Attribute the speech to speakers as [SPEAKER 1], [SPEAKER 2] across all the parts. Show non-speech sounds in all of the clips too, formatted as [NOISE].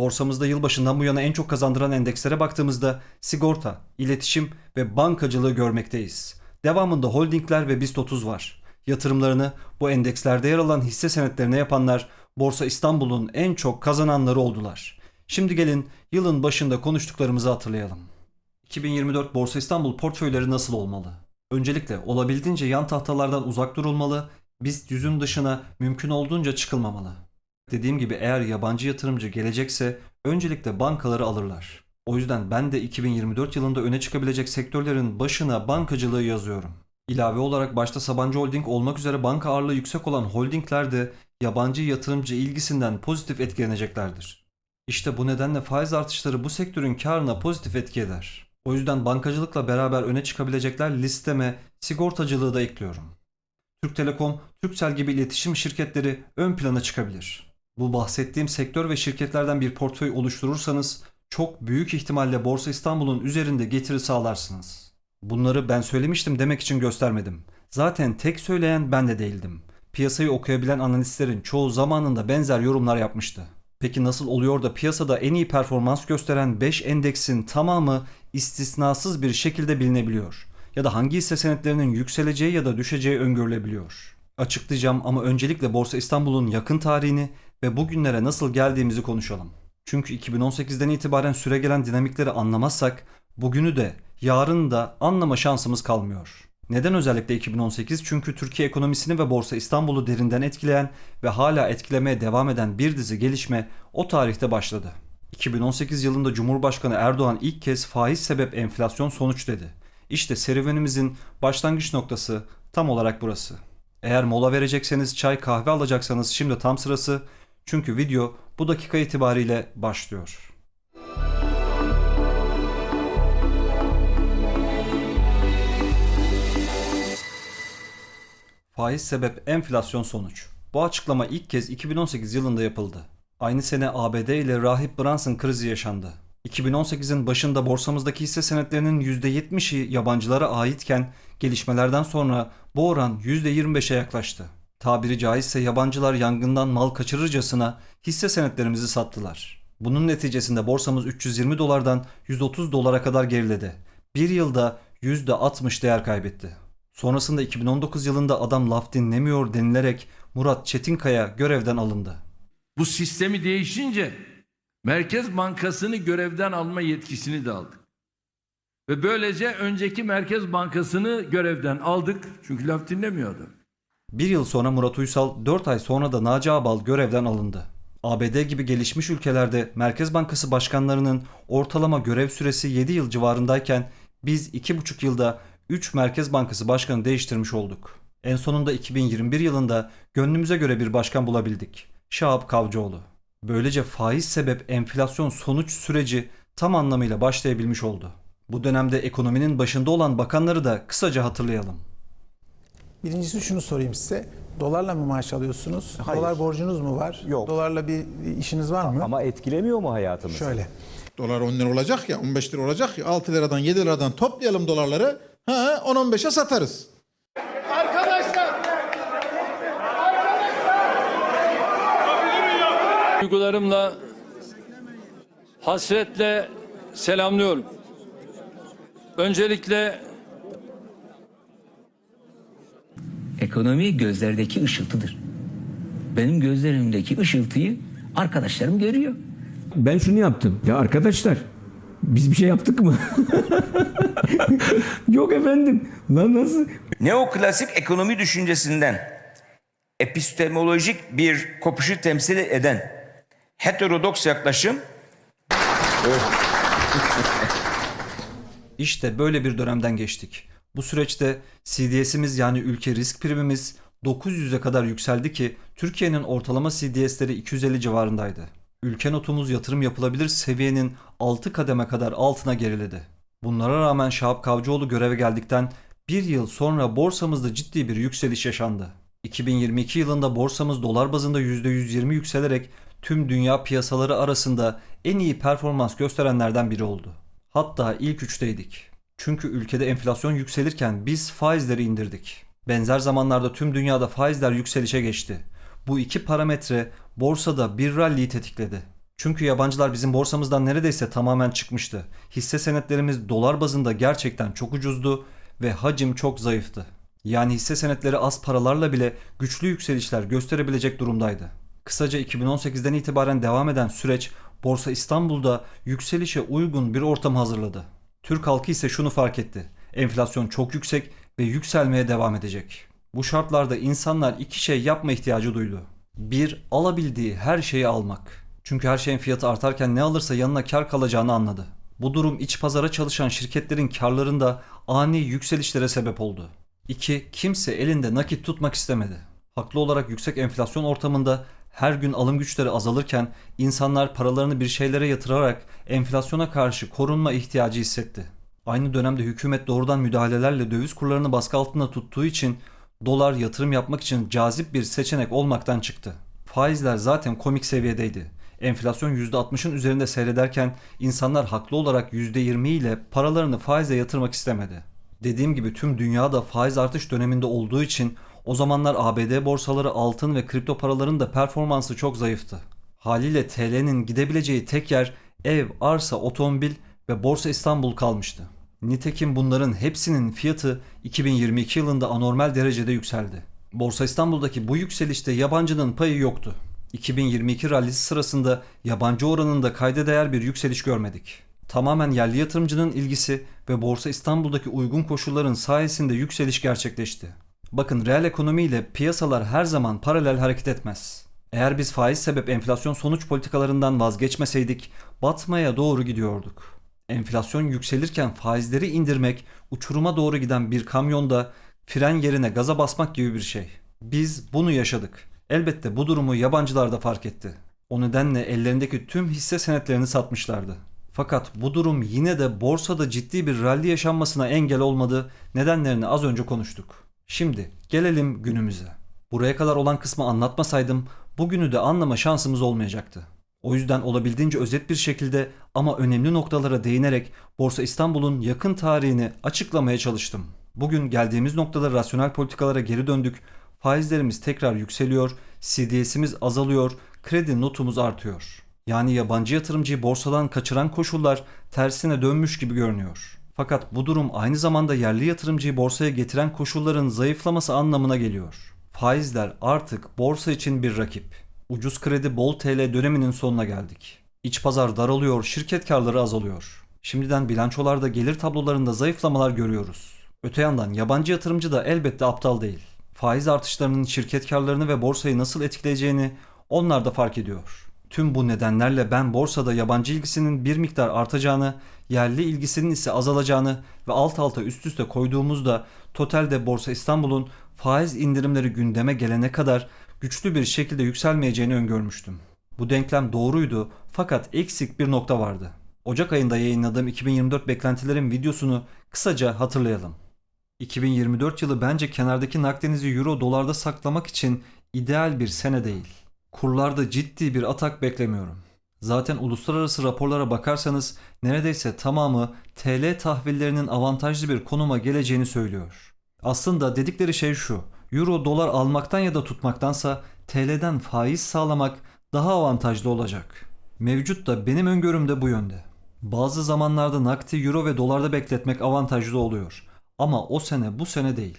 [SPEAKER 1] Borsamızda yılbaşından bu yana en çok kazandıran endekslere baktığımızda sigorta, iletişim ve bankacılığı görmekteyiz. Devamında holdingler ve BIST 30 var. Yatırımlarını bu endekslerde yer alan hisse senetlerine yapanlar Borsa İstanbul'un en çok kazananları oldular. Şimdi gelin yılın başında konuştuklarımızı hatırlayalım. 2024 Borsa İstanbul portföyleri nasıl olmalı? Öncelikle olabildiğince yan tahtalardan uzak durulmalı, BIST yüzün dışına mümkün olduğunca çıkılmamalı. Dediğim gibi eğer yabancı yatırımcı gelecekse öncelikle bankaları alırlar. O yüzden ben de 2024 yılında öne çıkabilecek sektörlerin başına bankacılığı yazıyorum. İlave olarak başta Sabancı Holding olmak üzere banka ağırlığı yüksek olan holdingler de yabancı yatırımcı ilgisinden pozitif etkileneceklerdir. İşte bu nedenle faiz artışları bu sektörün karına pozitif etki eder. O yüzden bankacılıkla beraber öne çıkabilecekler listeme sigortacılığı da ekliyorum. Türk Telekom, Turkcell gibi iletişim şirketleri ön plana çıkabilir. Bu bahsettiğim sektör ve şirketlerden bir portföy oluşturursanız çok büyük ihtimalle Borsa İstanbul'un üzerinde getiri sağlarsınız. Bunları ben söylemiştim demek için göstermedim. Zaten tek söyleyen ben de değildim. Piyasayı okuyabilen analistlerin çoğu zamanında benzer yorumlar yapmıştı. Peki nasıl oluyor da piyasada en iyi performans gösteren 5 endeksin tamamı istisnasız bir şekilde bilinebiliyor? Ya da hangi hisse senetlerinin yükseleceği ya da düşeceği öngörülebiliyor? Açıklayacağım ama öncelikle Borsa İstanbul'un yakın tarihini ve bugünlere nasıl geldiğimizi konuşalım. Çünkü 2018'den itibaren süregelen dinamikleri anlamazsak bugünü de yarın da anlama şansımız kalmıyor. Neden özellikle 2018? Çünkü Türkiye ekonomisini ve Borsa İstanbul'u derinden etkileyen ve hala etkilemeye devam eden bir dizi gelişme o tarihte başladı. 2018 yılında Cumhurbaşkanı Erdoğan ilk kez faiz sebep enflasyon sonuç dedi. İşte serüvenimizin başlangıç noktası tam olarak burası. Eğer mola verecekseniz çay kahve alacaksanız şimdi tam sırası. Çünkü video bu dakika itibariyle başlıyor. Faiz sebep enflasyon sonuç. Bu açıklama ilk kez 2018 yılında yapıldı. Aynı sene ABD ile Rahip Brunson krizi yaşandı. 2018'in başında borsamızdaki hisse senetlerinin %70'i yabancılara aitken gelişmelerden sonra bu oran %25'e yaklaştı. Tabiri caizse yabancılar yangından mal kaçırırcasına hisse senetlerimizi sattılar. Bunun neticesinde borsamız 320 dolardan 130 dolara kadar geriledi. Bir yılda %60 değer kaybetti. Sonrasında 2019 yılında adam laf dinlemiyor denilerek Murat Çetinkaya görevden alındı.
[SPEAKER 2] Bu sistemi değişince Merkez Bankası'nı görevden alma yetkisini de aldık. Ve böylece önceki Merkez Bankası'nı görevden aldık. Çünkü laf dinlemiyordu.
[SPEAKER 1] Bir yıl sonra Murat Uysal, 4 ay sonra da Naci Ağbal görevden alındı. ABD gibi gelişmiş ülkelerde Merkez Bankası başkanlarının ortalama görev süresi 7 yıl civarındayken biz 2,5 yılda 3 Merkez Bankası başkanı değiştirmiş olduk. En sonunda 2021 yılında gönlümüze göre bir başkan bulabildik. Şahap Kavcıoğlu. Böylece faiz sebep enflasyon sonuç süreci tam anlamıyla başlayabilmiş oldu. Bu dönemde ekonominin başında olan bakanları da kısaca hatırlayalım.
[SPEAKER 3] Birincisi şunu sorayım size. Dolarla mı maaş alıyorsunuz?
[SPEAKER 4] Hayır.
[SPEAKER 3] Dolar borcunuz mu var?
[SPEAKER 4] Yok.
[SPEAKER 3] Dolarla bir işiniz var mı?
[SPEAKER 4] Ama etkilemiyor mu hayatımızı?
[SPEAKER 3] Şöyle.
[SPEAKER 5] Dolar 10 lira olacak ya 15 lira olacak ya 6 liradan 7 liradan toplayalım dolarları. Ha 10-15'e satarız.
[SPEAKER 2] Duygularımla hasretle selamlıyorum. Öncelikle
[SPEAKER 6] Ekonomi gözlerdeki ışıltıdır. Benim gözlerimdeki ışıltıyı arkadaşlarım görüyor.
[SPEAKER 7] Ben şunu yaptım. Ya arkadaşlar biz bir şey yaptık mı? [LAUGHS] Yok efendim. Lan nasıl?
[SPEAKER 8] Neoklasik ekonomi düşüncesinden epistemolojik bir kopuşu temsil eden heterodoks yaklaşım [LAUGHS]
[SPEAKER 1] İşte böyle bir dönemden geçtik. Bu süreçte CDS'imiz yani ülke risk primimiz 900'e kadar yükseldi ki Türkiye'nin ortalama CDS'leri 250 civarındaydı. Ülke notumuz yatırım yapılabilir seviyenin 6 kademe kadar altına geriledi. Bunlara rağmen Şahap Kavcıoğlu göreve geldikten bir yıl sonra borsamızda ciddi bir yükseliş yaşandı. 2022 yılında borsamız dolar bazında %120 yükselerek tüm dünya piyasaları arasında en iyi performans gösterenlerden biri oldu. Hatta ilk üçteydik. Çünkü ülkede enflasyon yükselirken biz faizleri indirdik. Benzer zamanlarda tüm dünyada faizler yükselişe geçti. Bu iki parametre borsada bir rally'yi tetikledi. Çünkü yabancılar bizim borsamızdan neredeyse tamamen çıkmıştı. Hisse senetlerimiz dolar bazında gerçekten çok ucuzdu ve hacim çok zayıftı. Yani hisse senetleri az paralarla bile güçlü yükselişler gösterebilecek durumdaydı. Kısaca 2018'den itibaren devam eden süreç Borsa İstanbul'da yükselişe uygun bir ortam hazırladı. Türk halkı ise şunu fark etti. Enflasyon çok yüksek ve yükselmeye devam edecek. Bu şartlarda insanlar iki şey yapma ihtiyacı duydu. Bir, alabildiği her şeyi almak. Çünkü her şeyin fiyatı artarken ne alırsa yanına kar kalacağını anladı. Bu durum iç pazara çalışan şirketlerin karlarında ani yükselişlere sebep oldu. 2. Kimse elinde nakit tutmak istemedi. Haklı olarak yüksek enflasyon ortamında her gün alım güçleri azalırken insanlar paralarını bir şeylere yatırarak enflasyona karşı korunma ihtiyacı hissetti. Aynı dönemde hükümet doğrudan müdahalelerle döviz kurlarını baskı altında tuttuğu için dolar yatırım yapmak için cazip bir seçenek olmaktan çıktı. Faizler zaten komik seviyedeydi. Enflasyon %60'ın üzerinde seyrederken insanlar haklı olarak %20 ile paralarını faize yatırmak istemedi. Dediğim gibi tüm dünyada faiz artış döneminde olduğu için o zamanlar ABD borsaları altın ve kripto paraların da performansı çok zayıftı. Haliyle TL'nin gidebileceği tek yer ev, arsa, otomobil ve Borsa İstanbul kalmıştı. Nitekim bunların hepsinin fiyatı 2022 yılında anormal derecede yükseldi. Borsa İstanbul'daki bu yükselişte yabancının payı yoktu. 2022 rallisi sırasında yabancı oranında kayda değer bir yükseliş görmedik. Tamamen yerli yatırımcının ilgisi ve Borsa İstanbul'daki uygun koşulların sayesinde yükseliş gerçekleşti. Bakın reel ekonomi ile piyasalar her zaman paralel hareket etmez. Eğer biz faiz sebep enflasyon sonuç politikalarından vazgeçmeseydik batmaya doğru gidiyorduk. Enflasyon yükselirken faizleri indirmek uçuruma doğru giden bir kamyonda fren yerine gaza basmak gibi bir şey. Biz bunu yaşadık. Elbette bu durumu yabancılar da fark etti. O nedenle ellerindeki tüm hisse senetlerini satmışlardı. Fakat bu durum yine de borsada ciddi bir rally yaşanmasına engel olmadı. Nedenlerini az önce konuştuk. Şimdi gelelim günümüze. Buraya kadar olan kısmı anlatmasaydım bugünü de anlama şansımız olmayacaktı. O yüzden olabildiğince özet bir şekilde ama önemli noktalara değinerek Borsa İstanbul'un yakın tarihini açıklamaya çalıştım. Bugün geldiğimiz noktada rasyonel politikalara geri döndük. Faizlerimiz tekrar yükseliyor, CDS'imiz azalıyor, kredi notumuz artıyor. Yani yabancı yatırımcıyı borsadan kaçıran koşullar tersine dönmüş gibi görünüyor. Fakat bu durum aynı zamanda yerli yatırımcıyı borsaya getiren koşulların zayıflaması anlamına geliyor. Faizler artık borsa için bir rakip. Ucuz kredi bol TL döneminin sonuna geldik. İç pazar daralıyor, şirket karları azalıyor. Şimdiden bilançolarda gelir tablolarında zayıflamalar görüyoruz. Öte yandan yabancı yatırımcı da elbette aptal değil. Faiz artışlarının şirket karlarını ve borsayı nasıl etkileyeceğini onlar da fark ediyor. Tüm bu nedenlerle ben borsada yabancı ilgisinin bir miktar artacağını, yerli ilgisinin ise azalacağını ve alt alta üst üste koyduğumuzda totalde Borsa İstanbul'un faiz indirimleri gündeme gelene kadar güçlü bir şekilde yükselmeyeceğini öngörmüştüm. Bu denklem doğruydu fakat eksik bir nokta vardı. Ocak ayında yayınladığım 2024 beklentilerim videosunu kısaca hatırlayalım. 2024 yılı bence kenardaki nakdenizi euro dolarda saklamak için ideal bir sene değil. Kurlarda ciddi bir atak beklemiyorum. Zaten uluslararası raporlara bakarsanız neredeyse tamamı TL tahvillerinin avantajlı bir konuma geleceğini söylüyor. Aslında dedikleri şey şu. Euro dolar almaktan ya da tutmaktansa TL'den faiz sağlamak daha avantajlı olacak. Mevcut da benim öngörüm de bu yönde. Bazı zamanlarda nakdi euro ve dolarda bekletmek avantajlı oluyor. Ama o sene bu sene değil.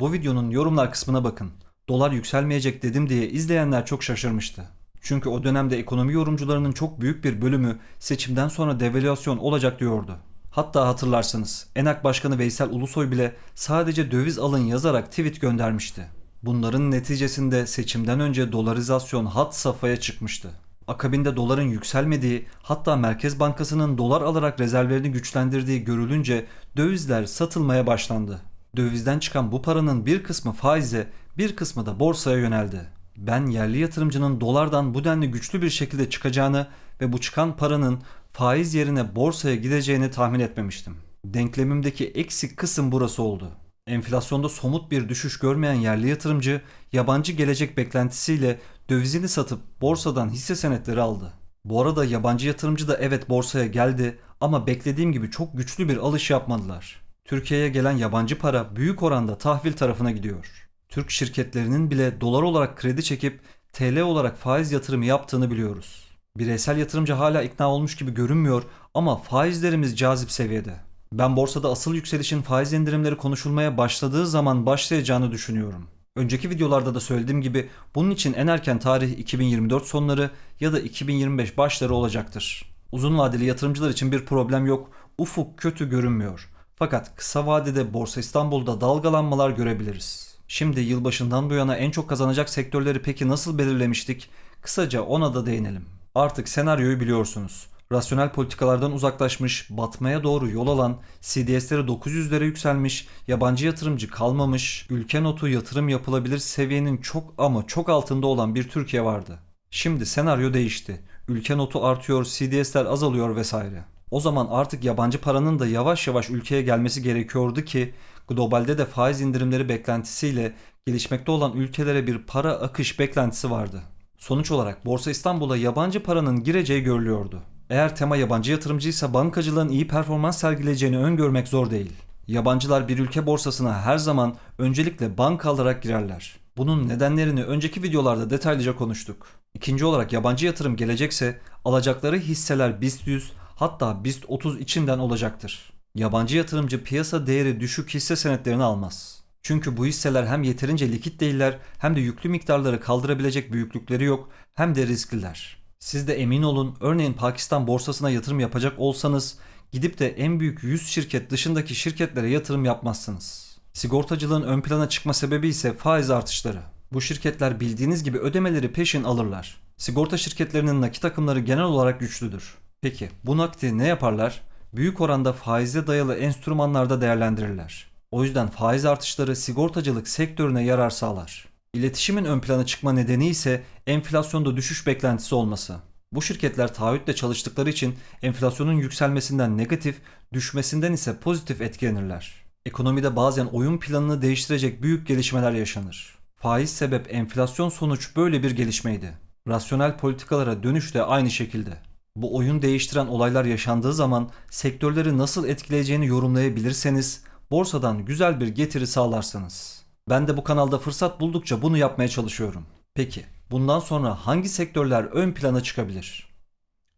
[SPEAKER 1] Bu videonun yorumlar kısmına bakın. Dolar yükselmeyecek dedim diye izleyenler çok şaşırmıştı. Çünkü o dönemde ekonomi yorumcularının çok büyük bir bölümü seçimden sonra devalüasyon olacak diyordu. Hatta hatırlarsınız Enak Başkanı Veysel Ulusoy bile sadece döviz alın yazarak tweet göndermişti. Bunların neticesinde seçimden önce dolarizasyon hat safhaya çıkmıştı. Akabinde doların yükselmediği hatta Merkez Bankası'nın dolar alarak rezervlerini güçlendirdiği görülünce dövizler satılmaya başlandı. Dövizden çıkan bu paranın bir kısmı faize bir kısmı da borsaya yöneldi. Ben yerli yatırımcının dolardan bu denli güçlü bir şekilde çıkacağını ve bu çıkan paranın faiz yerine borsaya gideceğini tahmin etmemiştim. Denklemimdeki eksik kısım burası oldu. Enflasyonda somut bir düşüş görmeyen yerli yatırımcı yabancı gelecek beklentisiyle dövizini satıp borsadan hisse senetleri aldı. Bu arada yabancı yatırımcı da evet borsaya geldi ama beklediğim gibi çok güçlü bir alış yapmadılar. Türkiye'ye gelen yabancı para büyük oranda tahvil tarafına gidiyor. Türk şirketlerinin bile dolar olarak kredi çekip TL olarak faiz yatırımı yaptığını biliyoruz. Bireysel yatırımcı hala ikna olmuş gibi görünmüyor ama faizlerimiz cazip seviyede. Ben borsada asıl yükselişin faiz indirimleri konuşulmaya başladığı zaman başlayacağını düşünüyorum. Önceki videolarda da söylediğim gibi bunun için en erken tarih 2024 sonları ya da 2025 başları olacaktır. Uzun vadeli yatırımcılar için bir problem yok. Ufuk kötü görünmüyor. Fakat kısa vadede Borsa İstanbul'da dalgalanmalar görebiliriz. Şimdi yılbaşından bu yana en çok kazanacak sektörleri peki nasıl belirlemiştik? Kısaca ona da değinelim. Artık senaryoyu biliyorsunuz. Rasyonel politikalardan uzaklaşmış, batmaya doğru yol alan, CDS'leri 900'lere yükselmiş, yabancı yatırımcı kalmamış, ülke notu yatırım yapılabilir seviyenin çok ama çok altında olan bir Türkiye vardı. Şimdi senaryo değişti. Ülke notu artıyor, CDS'ler azalıyor vesaire. O zaman artık yabancı paranın da yavaş yavaş ülkeye gelmesi gerekiyordu ki globalde de faiz indirimleri beklentisiyle gelişmekte olan ülkelere bir para akış beklentisi vardı. Sonuç olarak Borsa İstanbul'a yabancı paranın gireceği görülüyordu. Eğer tema yabancı yatırımcıysa bankacılığın iyi performans sergileyeceğini öngörmek zor değil. Yabancılar bir ülke borsasına her zaman öncelikle banka alarak girerler. Bunun nedenlerini önceki videolarda detaylıca konuştuk. İkinci olarak yabancı yatırım gelecekse alacakları hisseler BIST 100 hatta BIST 30 içinden olacaktır. Yabancı yatırımcı piyasa değeri düşük hisse senetlerini almaz. Çünkü bu hisseler hem yeterince likit değiller hem de yüklü miktarları kaldırabilecek büyüklükleri yok hem de riskliler. Siz de emin olun örneğin Pakistan borsasına yatırım yapacak olsanız gidip de en büyük 100 şirket dışındaki şirketlere yatırım yapmazsınız. Sigortacılığın ön plana çıkma sebebi ise faiz artışları. Bu şirketler bildiğiniz gibi ödemeleri peşin alırlar. Sigorta şirketlerinin nakit akımları genel olarak güçlüdür. Peki bu nakdi ne yaparlar? Büyük oranda faize dayalı enstrümanlarda değerlendirirler. O yüzden faiz artışları sigortacılık sektörüne yarar sağlar. İletişimin ön plana çıkma nedeni ise enflasyonda düşüş beklentisi olması. Bu şirketler taahhütle çalıştıkları için enflasyonun yükselmesinden negatif, düşmesinden ise pozitif etkilenirler. Ekonomide bazen oyun planını değiştirecek büyük gelişmeler yaşanır. Faiz sebep enflasyon sonuç böyle bir gelişmeydi. Rasyonel politikalara dönüş de aynı şekilde. Bu oyun değiştiren olaylar yaşandığı zaman sektörleri nasıl etkileyeceğini yorumlayabilirseniz borsadan güzel bir getiri sağlarsınız. Ben de bu kanalda fırsat buldukça bunu yapmaya çalışıyorum. Peki bundan sonra hangi sektörler ön plana çıkabilir?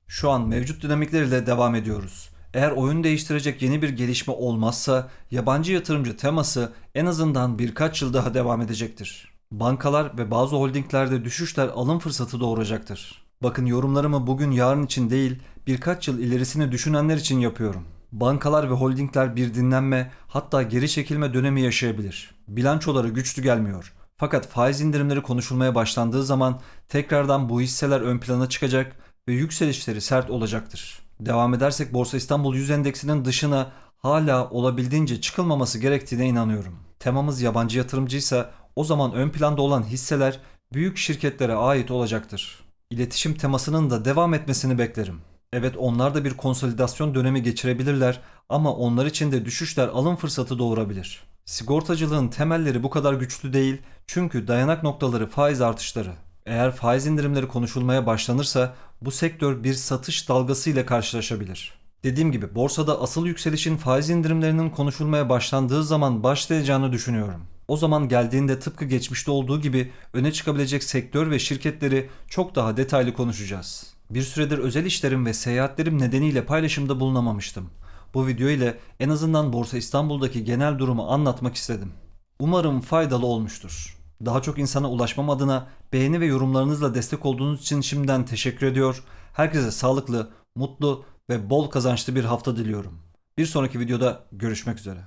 [SPEAKER 1] Şu an mevcut dinamikleriyle devam ediyoruz. Eğer oyun değiştirecek yeni bir gelişme olmazsa yabancı yatırımcı teması en azından birkaç yıl daha devam edecektir. Bankalar ve bazı holdinglerde düşüşler alım fırsatı doğuracaktır. Bakın yorumlarımı bugün yarın için değil birkaç yıl ilerisini düşünenler için yapıyorum. Bankalar ve holdingler bir dinlenme hatta geri çekilme dönemi yaşayabilir. Bilançoları güçlü gelmiyor. Fakat faiz indirimleri konuşulmaya başlandığı zaman tekrardan bu hisseler ön plana çıkacak ve yükselişleri sert olacaktır. Devam edersek Borsa İstanbul 100 endeksinin dışına hala olabildiğince çıkılmaması gerektiğine inanıyorum. Temamız yabancı yatırımcıysa o zaman ön planda olan hisseler büyük şirketlere ait olacaktır. İletişim temasının da devam etmesini beklerim. Evet onlar da bir konsolidasyon dönemi geçirebilirler ama onlar için de düşüşler alım fırsatı doğurabilir. Sigortacılığın temelleri bu kadar güçlü değil çünkü dayanak noktaları faiz artışları. Eğer faiz indirimleri konuşulmaya başlanırsa bu sektör bir satış dalgası ile karşılaşabilir. Dediğim gibi borsada asıl yükselişin faiz indirimlerinin konuşulmaya başlandığı zaman başlayacağını düşünüyorum. O zaman geldiğinde tıpkı geçmişte olduğu gibi öne çıkabilecek sektör ve şirketleri çok daha detaylı konuşacağız. Bir süredir özel işlerim ve seyahatlerim nedeniyle paylaşımda bulunamamıştım. Bu video ile en azından Borsa İstanbul'daki genel durumu anlatmak istedim. Umarım faydalı olmuştur. Daha çok insana ulaşmam adına beğeni ve yorumlarınızla destek olduğunuz için şimdiden teşekkür ediyor. Herkese sağlıklı, mutlu ve bol kazançlı bir hafta diliyorum. Bir sonraki videoda görüşmek üzere.